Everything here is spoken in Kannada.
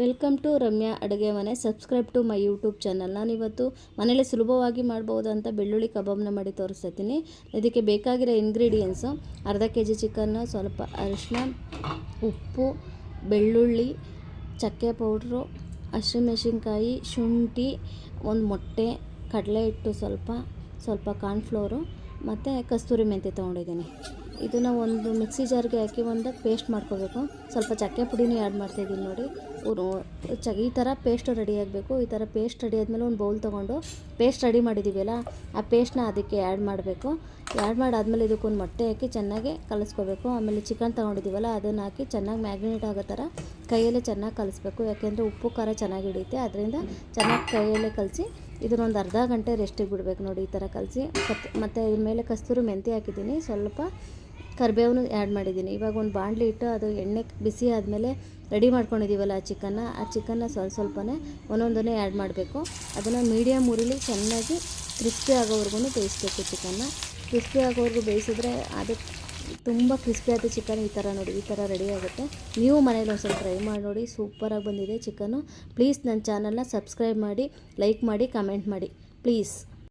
ವೆಲ್ಕಮ್ ಟು ರಮ್ಯಾ ಅಡುಗೆ ಮನೆ. Subscribe to my YouTube channel ನಾನಿವತ್ತು ಮನೇಲಿ ಸುಲಭವಾಗಿ ಮಾಡ್ಬೋದಂತ ಬೆಳ್ಳುಳ್ಳಿ ಕಬಾಬ್ನ ಮಾಡಿ ತೋರಿಸ್ತೀನಿ ಇದಕ್ಕೆ ಬೇಕಾಗಿರೋ ಇಂಗ್ರೀಡಿಯೆಂಟ್ಸು ಅರ್ಧ ಕೆ ಜಿ ಚಿಕನ್ನು ಸ್ವಲ್ಪ ಅರಿಶಿನ ಉಪ್ಪು, ಬೆಳ್ಳುಳ್ಳಿ, ಚಕ್ಕೆ ಪೌಡ್ರು ಹಸಿಮೆಣಸಿನ್ಕಾಯಿ ಶುಂಠಿ, ಒಂದು ಮೊಟ್ಟೆ, ಕಡಲೆ ಹಿಟ್ಟು ಸ್ವಲ್ಪ ಸ್ವಲ್ಪ ಕಾರ್ನ್ಫ್ಲೋರು ಮತ್ತು ಕಸ್ತೂರಿ ಮೆಂತ್ಯ ತೊಗೊಂಡಿದ್ದೀನಿ. ಇದನ್ನು ಒಂದು ಮಿಕ್ಸಿ ಜಾರ್ಗೆ ಹಾಕಿ ಒಂದು ಪೇಸ್ಟ್ ಮಾಡ್ಕೋಬೇಕು. ಸ್ವಲ್ಪ ಚಕ್ಕೆ ಪುಡಿನೂ ಆ್ಯಡ್ ಮಾಡ್ತಾಯಿದ್ದೀನಿ ನೋಡಿ. ಚ, ಈ ಥರ ಪೇಸ್ಟ್ ರೆಡಿ ಆಗಬೇಕು. ಈ ಥರ ಪೇಸ್ಟ್ ರೆಡಿ ಆದಮೇಲೆ ಒಂದು ಬೌಲ್ ತೊಗೊಂಡು ಪೇಸ್ಟ್ ರೆಡಿ ಮಾಡಿದ್ದೀವಲ್ಲ ಆ ಪೇಸ್ಟ್ನ ಅದಕ್ಕೆ ಆ್ಯಡ್ ಮಾಡಬೇಕು. ಆ್ಯಡ್ ಮಾಡಾದಮೇಲೆ ಇದಕ್ಕೊಂದು ಮೊಟ್ಟೆ ಹಾಕಿ ಚೆನ್ನಾಗಿ ಕಲಿಸ್ಕೋಬೇಕು. ಆಮೇಲೆ ಚಿಕನ್ ತೊಗೊಂಡಿದ್ದೀವಲ್ಲ ಅದನ್ನು ಹಾಕಿ ಚೆನ್ನಾಗಿ ಮ್ಯಾಗ್ನೇಟ್ ಆಗೋ ಥರ ಕೈಯಲ್ಲೇ ಚೆನ್ನಾಗಿ ಕಲಿಸ್ಬೇಕು. ಯಾಕೆಂದರೆ ಉಪ್ಪು, ಖಾರ ಚೆನ್ನಾಗಿ ಹಿಡಿಯುತ್ತೆ. ಅದರಿಂದ ಚೆನ್ನಾಗಿ ಕೈಯಲ್ಲೇ ಕಲಸಿ ಇದನ್ನೊಂದು ಅರ್ಧ ಗಂಟೆ ರೆಸ್ಟಿಗೆ ಬಿಡಬೇಕು ನೋಡಿ ಈ ಥರ ಕಲಸಿ. ಮತ್ತು ಇದ್ರ ಮೇಲೆ ಕಸ್ತೂರಿ ಮೆಂತ್ಯ ಹಾಕಿದ್ದೀನಿ. ಸ್ವಲ್ಪ ಕರಿಬೇವನ್ನು ಆ್ಯಡ್ ಮಾಡಿದ್ದೀನಿ. ಇವಾಗ ಒಂದು ಬಾಣಲಿ ಇಟ್ಟು ಅದು ಎಣ್ಣೆ ಬಿಸಿ ಆದಮೇಲೆ ರೆಡಿ ಮಾಡ್ಕೊಂಡಿದ್ದೀವಲ್ಲ ಆ ಚಿಕನ್ನ ಆ ಚಿಕನ್ನ ಸ್ವಲ್ಪ ಸ್ವಲ್ಪನೇ ಒಂದೊಂದನ್ನೇ ಆ್ಯಡ್ ಮಾಡಬೇಕು. ಅದನ್ನು ಮೀಡಿಯಮ್ ಉರಿಲಿ ಚೆನ್ನಾಗಿ ಕ್ರಿಸ್ಪಿ ಆಗೋವರೆಗೂ ಬೇಯಿಸ್ಬೇಕು ಚಿಕನ್ನ ಕ್ರಿಸ್ಪಿ ಆಗೋವರೆಗೂ ಬೇಯಿಸಿದ್ರೆ ಅದು ತುಂಬ ಕ್ರಿಸ್ಪಿ ಆದ ಚಿಕನ್ ಈ ಥರ ನೋಡಿ, ಈ ಥರ ರೆಡಿ ಆಗುತ್ತೆ. ನೀವು ಮನೇಲಿ ಸ್ವಲ್ಪ ಟ್ರೈ ಮಾಡಿ ನೋಡಿ ಸೂಪರಾಗಿ ಬಂದಿದೆ ಚಿಕನು ಪ್ಲೀಸ್ ನನ್ನ ಚಾನಲ್ನ ಸಬ್ಸ್ಕ್ರೈಬ್ ಮಾಡಿ ಲೈಕ್ ಮಾಡಿ ಕಮೆಂಟ್ ಮಾಡಿ ಪ್ಲೀಸ್